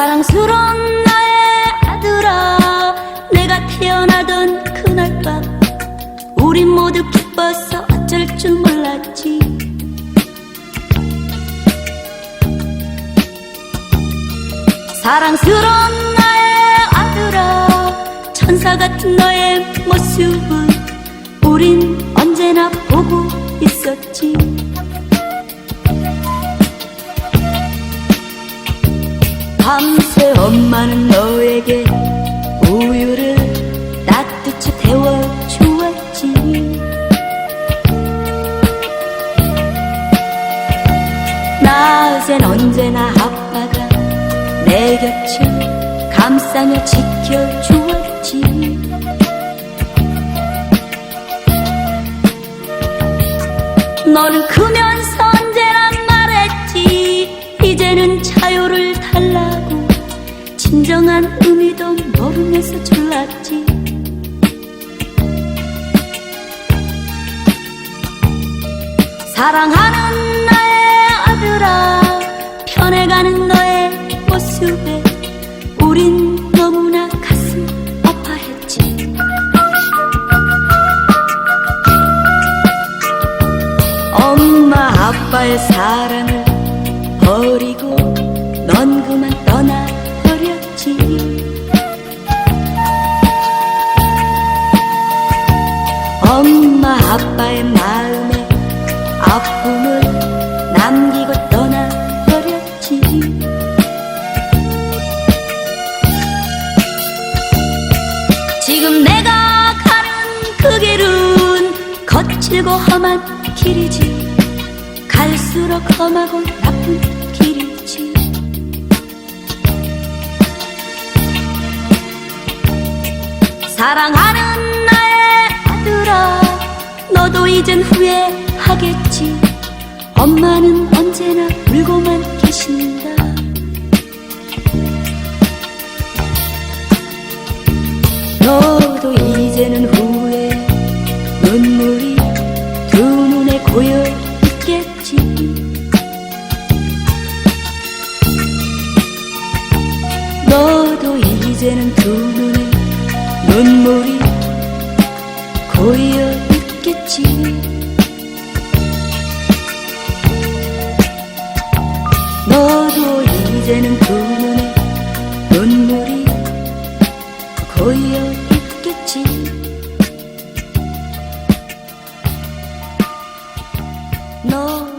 사랑스러운 나의 아들아 내가 태어나던 그날 밤 우린 모두 기뻐서 어쩔 줄 몰랐지. 사랑스러운 나의 아들아 천사 같은 너의 모습을 우린 언제나 보고 있었지. 밤새 엄마는 너에게 우유를 따뜻히 데워주었지. 낮엔 언제나 아빠가 내 곁을 감싸며 지켜주었지. 너는 크면 의미도 모르면서 졸랐지. 사랑하는 나의 아들아 편해가는 너의 모습에 우린 너무나 가슴 아파했지. 엄마 아빠의 사랑을 엄마 아빠의 마음에 아픔을 남기고 떠나버렸지. 지금 내가 가는 그 길은 거칠고 험한 길이지. 갈수록 험하고 나쁜 길이지. 사랑하는 너도 이젠 후회하겠지. 엄마는 언제나 울고만 계신다. 너도 이제는 후회 눈물이 두 눈에 고여 있겠지. 너도 이제는 두 눈에 눈물이 고여 있겠지. 너도 이제는 두 눈에 눈물이 고여 있겠지. 너